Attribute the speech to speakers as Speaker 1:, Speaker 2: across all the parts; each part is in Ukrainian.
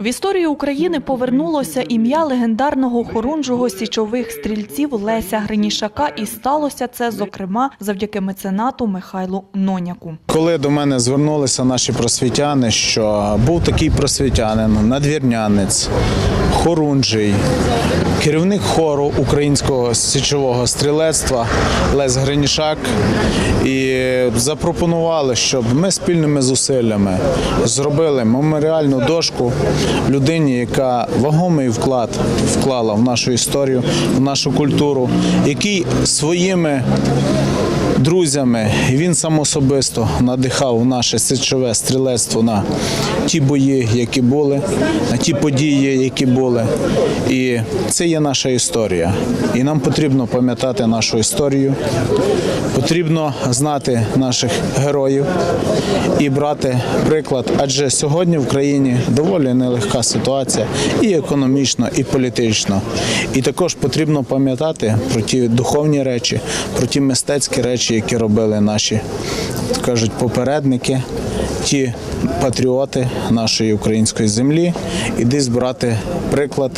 Speaker 1: В історію України повернулося ім'я легендарного хорунжого січових стрільців Леся Гринішака, і сталося це, зокрема, завдяки меценату Михайлу Ноняку.
Speaker 2: Коли до мене звернулися наші просвітяни, що був такий просвітянин, надвірнянець, хорунжий, керівник хору українського січового стрілецтва Лесь Гринішак, і запропонували, щоб ми спільними зусиллями зробили меморіальну дошку людині, яка вагомий вклад вклала в нашу історію, в нашу культуру, який своїми друзями. Він сам особисто надихав наше січове стрілецтво на ті бої, які були, на ті події, які були. І це є наша історія. І нам потрібно пам'ятати нашу історію, потрібно знати наших героїв і брати приклад. Адже сьогодні в країні доволі нелегка ситуація і економічно, і політично. І також потрібно пам'ятати про ті духовні речі, про ті мистецькі речі, які робили наші кажуть попередники, ті патріоти нашої української землі, і десь брати приклад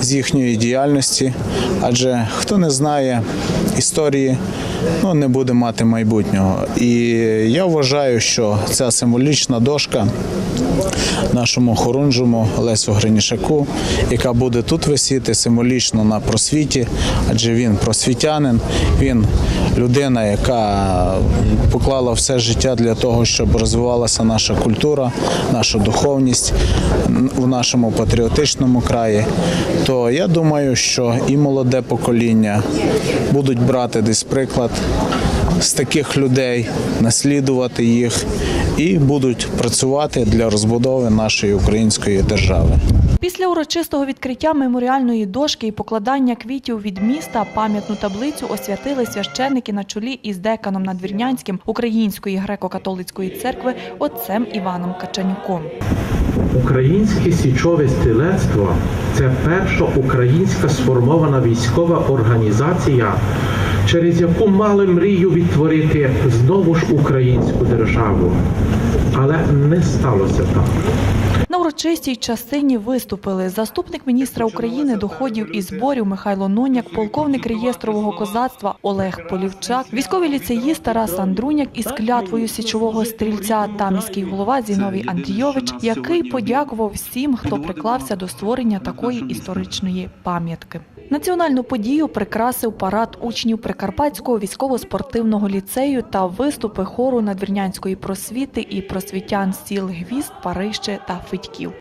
Speaker 2: з їхньої діяльності. Адже хто не знає історії, ну не буде мати майбутнього. І я вважаю, що ця символічна дошка нашому хорунжому Лесю Гринішаку, яка буде тут висіти символічно на просвіті, адже він просвітянин, він людина, яка поклала все життя для того, щоб розвивалася наша культура, наша духовність в нашому патріотичному краї. То я думаю, що і молоде покоління будуть брати десь приклад з таких людей, наслідувати їх і будуть працювати для розбудови нашої української держави.
Speaker 1: Після урочистого відкриття меморіальної дошки і покладання квітів від міста пам'ятну таблицю освятили священники на чолі із деканом Надвірнянським Української греко-католицької церкви отцем Іваном Качанюком.
Speaker 3: Українське січове стрілецтво це перша українська сформована військова організація, через яку мали мрію відтворити знову ж українську державу. Але не сталося так.
Speaker 1: На урочистій частині виступили заступник міністра України доходів і зборів Михайло Ноняк, полковник реєстрового козацтва Олег Полівчак, військовий ліцеїст Тарас Андруняк із клятвою січового стрільця та міський голова Зіновій Андрійович, який подякував всім, хто приклався до створення такої історичної пам'ятки. Національну подію прикрасив парад учнів Прикарпатського військово-спортивного ліцею та виступи хору надвірнянської просвіти і просвітян сіл Гвізд, Парище та Федьків.